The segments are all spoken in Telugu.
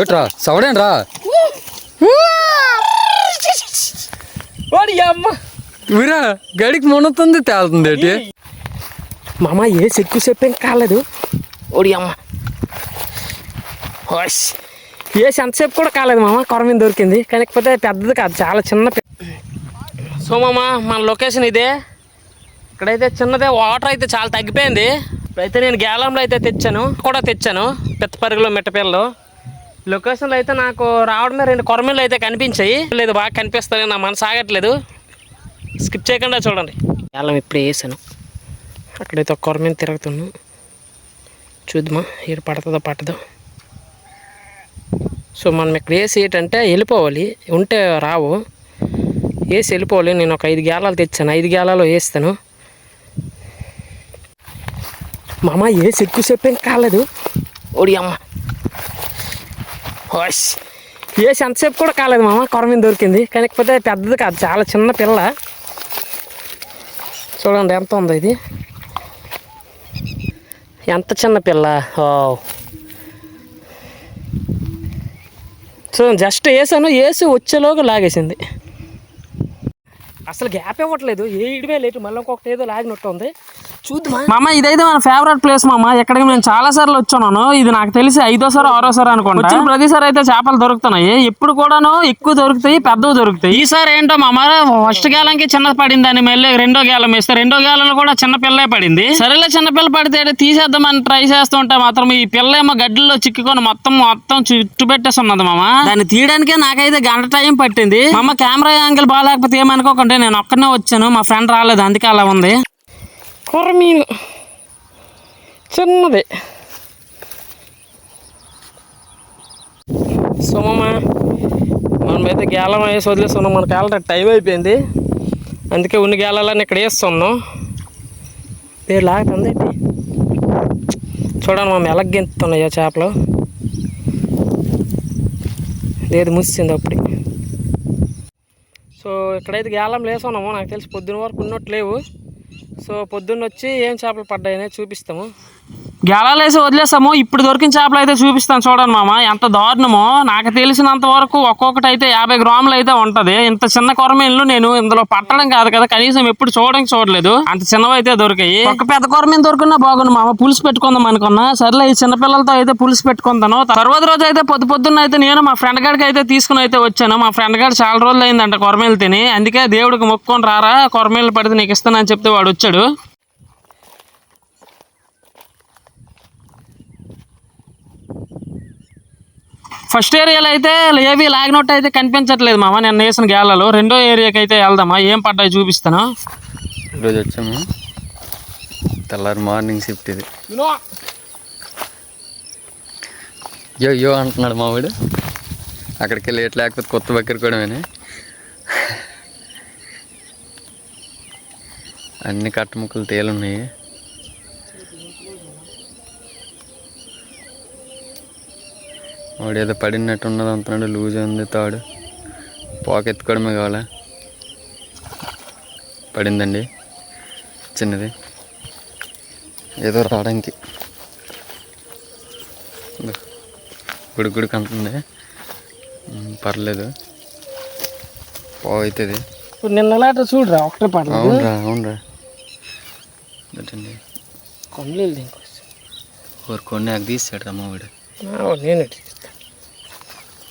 ఏట్రా? సవడేంట్రా? వీరా గడికి మునుతుంది తేలుతుంది ఏంటి? మామ ఏ ఎక్కువ చెప్పేం కాలేదు. ఓడి అమ్మ. ఏసి ఎంతసేపు కూడా కాలేదు మామ కొరమీన దొరికింది. కాకపోతే పెద్దది కాదు చాలా చిన్న సో మామ మన లొకేషన్ ఇదే. ఇక్కడైతే చిన్నదే వాటర్ అయితే చాలా తగ్గిపోయింది. ఇప్పుడైతే నేను గ్యాలంలో అయితే తెచ్చాను కూడా తెచ్చాను పెత్తపరుగులో మిట్టపిల్లలు లొకేషన్లో అయితే నాకు రావడమే రెండు కొరమీలు అయితే కనిపించాయి. లేదు బాగా కనిపిస్తాయి నా మనసు ఆగట్లేదు. స్కిప్ చేయకుండా చూడండి. గ్యాలం ఇప్పుడే వేసాను. అక్కడైతే ఒక కొరమీన తిరుగుతున్నాను చూద్దామా ఏడు పడుతుందో పట్టదో. సో మనం ఇక్కడ వేసి ఏంటంటే వెళ్ళిపోవాలి. ఉంటే రావు. వేసి వెళ్ళిపోవాలి. నేను ఒక ఐదు గేలాలు తెచ్చాను. ఐదు గేలాలు వేస్తాను. మా అమ్మ వేసి చెప్పేం కాలేదు. ఓడి అమ్మ. హోష్ ఏసి ఎంతసేపు కూడా కాలేదు మామ కొరమీన దొరికింది. కానికపోతే పెద్దది కాదు చాలా చిన్న పిల్ల. చూడండి ఎంత ఉందో ఇది. ఎంత చిన్న పిల్ల? ఓ చూడండి జస్ట్ వేసాను వేసి వచ్చేలోగా లాగేసింది. అసలు గ్యాప్ ఇవ్వట్లేదు. ఏ ఇడివే లేటు మళ్ళీ ఇంకొకటి ఏదో లాగినట్టు ఉంది. మామ ఇదైతే మన ఫేవరెట్ ప్లేస్ మామ. ఎక్కడికి నేను చాలా సార్లు వచ్చాను ఇది నాకు తెలిసి ఐదోసారి ఆరోసారి అనుకోండి వచ్చిన ప్రతిసారి అయితే చేపలు దొరుకుతున్నాయి. ఎప్పుడు కూడాను ఎక్కువ దొరుకుతాయి పెద్దవి దొరుకుతాయి. ఈసారి ఏంటో మామ ఫస్ట్ గేలంకి చిన్న పడింది అని మళ్ళీ రెండో గేలం వేస్తే రెండో గేలంలో కూడా చిన్న పిల్లే పడింది. సరేలే చిన్న పిల్ల పడితే తీసేద్దామని ట్రై చేస్తూ ఉంటే మాత్రం ఈ పిల్ల ఏమో గడ్డిలో చిక్కుకొని మొత్తం మొత్తం చుట్టు పెట్టేసి ఉన్నది మామ. దాన్ని తీయడానికే నాకైతే గంట టైం పట్టింది. మా అమ్మ కెమెరా యాంగిల్ బాగాలేకపోతే ఏమనుకోకండి నేను ఒక్కనే వచ్చాను. మా ఫ్రెండ్ రాలేదు అందుకే అలా ఉంది. కొరమీను. చిన్నది. సోమమ్మ మనమైతే గేలం వేసి వదిలేస్తున్నాం. మనకి ఆల్రెడీ టైం అయిపోయింది. అందుకే ఉన్ని గేలాలని ఇక్కడ వేస్తున్నాం. పేరు లాగుతుంది చూడండి మనం ఎలగ్గింతున్నాయో చేపలు. లేదు ముసింది అప్పుడు. సో ఇక్కడైతే గేలం లేసున్నాము నాకు తెలిసి పొద్దున వరకు ఉన్నట్టు లేవు. సో పొద్దున్న వచ్చి ఏం చేపలు పడ్డాయనే చూపిస్తాము. గేలాలు వేసి వదిలేస్తాము ఇప్పుడు దొరికిన చేపలు అయితే చూపిస్తాను చూడండి మామ. ఎంత దారుణమో. నాకు తెలిసినంత వరకు ఒక్కొక్కటి అయితే యాభై గ్రాములు అయితే ఉంటది. ఇంత చిన్న కొరమీన్లు నేను ఇందులో పట్టడం కాదు కదా. కనీసం ఎప్పుడు చూడడానికి చూడలేదు. అంత చిన్నవి అయితే దొరికాయి. ఒక పెద్ద కొరమీన్ దొరికినా బాగుంది మామ. పులుసు పెట్టుకుందాం అనుకున్నా. సర్లే ఈ చిన్న పిల్లలతో అయితే పులుసు పెట్టుకుందాను. తర్వాత రోజు అయితే పొద్దు పొద్దున్న అయితే నేను మా ఫ్రెండ్ గారికి అయితే తీసుకుని అయితే వచ్చాను. మా ఫ్రెండ్ గారు చాలా రోజులు అయిందంట కొరమీలు తిని. అందుకే దేవుడికి మొక్కుకొని రారా. కొరమీలు పడితే నీకు ఇస్తానని చెప్తే వాడు వచ్చాడు. ఫస్ట్ ఏరియాలో అయితే ఏవి లాగినట్టు అయితే కనిపించట్లేదు మామ. నేను వేసిన గేలలో. రెండో ఏరియాకి అయితే వెళ్దామా? ఏం పడ్డాయి చూపిస్తాను? ఈరోజు వచ్చాము. తెల్లారి మార్నింగ్ షిఫ్ట్ ఇది. యో యో అంటున్నాడు మావాడు అక్కడికి వెళ్ళి ఎట్లా లేకపోతే కొత్త బక్కర కూడా అన్ని కట్టముక్కలు తేలున్నాయి. వాడు ఏదో పడినట్టు ఉన్నది అంటున్నాడు లూజ్ ఉంది తాడు. పోకెత్తుకోవడమే కావాలా? పడిందండి. చిన్నది. ఏదో రావడానికి. గుడి గుడికి అంటుంది. పర్లేదు. పోవుతుంది ఇప్పుడు నిన్న లాట చూడరా ఒకటే పడలేదు. అవునరా అవునరా. ఏంటండి? నాకు తీసాడు అమ్మవాడు నేను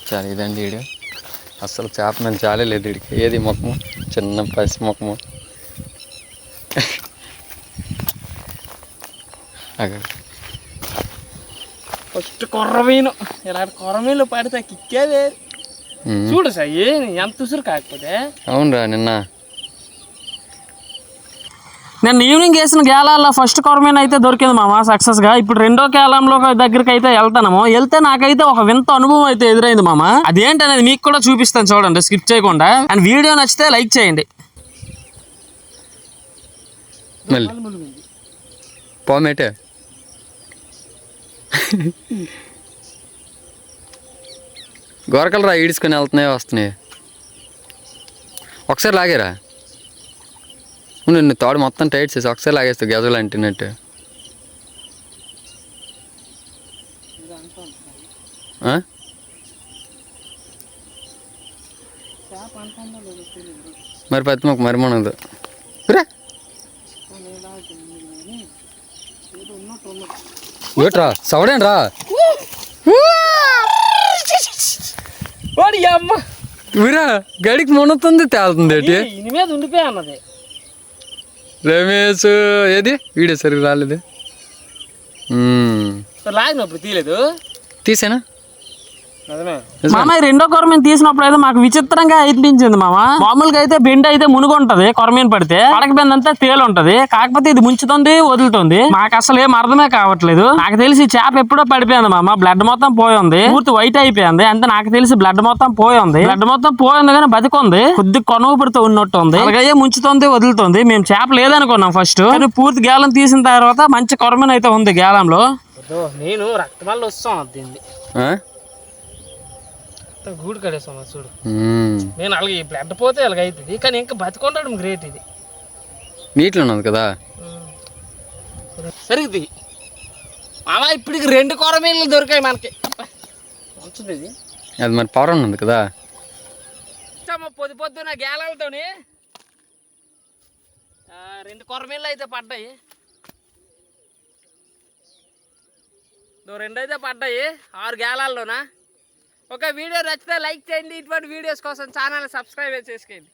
చాలా ఇదండి వీడు అస్సలు చేప మీద చాలే లేదు వీడికి. ఏది ముఖము? చిన్న పసి ముఖము. ఫస్ట్ కొర్రమీను ఇలాంటి కొర్రమీను పడితే కిక్కే వేరు ఉమ్. చూడు సాయి ఎంత ఉసురు కాకపోతే. అవునరా నిన్న నేను ఈవినింగ్ వేసిన గేలాల్లో ఫస్ట్ కొరమీన అయితే దొరికింది మామ సక్సెస్గా ఇప్పుడు రెండో కేలంలో దగ్గరికి అయితే వెళ్తాము వెళ్తే నాకైతే ఒక వింత అనుభవం అయితే ఎదురైంది మామ. అదేంటనేది మీకు కూడా చూపిస్తాను చూడండి స్కిప్ చేయకుండా. అండ్ వీడియో నచ్చితే లైక్ చేయండి. మళ్ళీ పోమేటే. గోరకలు రా ఈడ్చుకొని వెళ్తున్నాయి వస్తున్నాయి? ఒకసారి లాగేరా. నిన్ను తాడు మొత్తం టైట్ చేసి ఒకసారి లాగేస్తావు గజలు అంటున్నట్టు మరి పత్తి మొక్క మరి మనదు ఉన్నట్టు ఏట్రా? సవడేం రా వాడి అమ్మ. ఊరా గడికి మునుతుంది తేలుతుంది ఏంటి? మీద ఉండిపోయి అన్నది. రమేష్ ఏది? వీడియో సరిగ్గా రాలేదు. లాగినప్పుడు తీయలేదు. తీసేనా? మామ రెండో కొరమీన్ తీసినప్పుడు అయితే మాకు విచిత్రంగా అనిపించింది మామ. మామూలుగా అయితే బెండ్ అయితే మునుగుంటది కొరమీన్ పడితే. పడక బెండ్ అంతా తేలు ఉంటది. కాకపోతే ఇది ముంచుతుంది వదులుతుంది. మాకు అసలు ఏం అర్థమే కావట్లేదు. నాకు తెలిసి చేప ఎప్పుడో పడిపోయింది మామ. బ్లడ్ మొత్తం పోయి ఉంది. పూర్తి వైట్ అయిపోయింది. అంతే నాకు తెలిసి బ్లడ్ మొత్తం పోయి ఉంది. బ్లడ్ మొత్తం పోయింది కానీ బతికుంది. కొద్ది కొనుగుపుడితో ఉన్నట్టు ఉంది. అలాగే ముంచుతుంది వదులుతుంది. మేము చేప లేదనుకున్నాం ఫస్ట్ పూర్తి గేలం తీసిన తర్వాత మంచి కొరమీన్ అయితే ఉంది గేలంలో. నేను రక్తమల్ల వస్తాం దీన్ని. ఆ? గూడు కడేసాం చూడు. నేను అలాగే బ్లడ్ పోతే అలాగ అవుతుంది కానీ ఇంకా బతికొండడం గ్రేట్ ఇది. నీటిలో ఉన్నది కదా? సరిగ్ది. మామ ఇప్పటికి రెండు కొరమీళ్ళు దొరికాయి మనకి. మంచిది ఇది. అది మరి పవర్ ఉన్నది కదా? పొద్దు పొద్దున గేలాలతోని ఆ, రెండు కొరమీళ్ళు అయితే పడ్డాయి. దో రెండు అయితే పడ్డాయి ఆరు గేలాల్లోనా? ఒక వీడియో నచ్చితే లైక్ చేయండి. ఇటువంటి వీడియోస్ కోసం ఛానల్ సబ్స్క్రైబ్ చేసుకోండి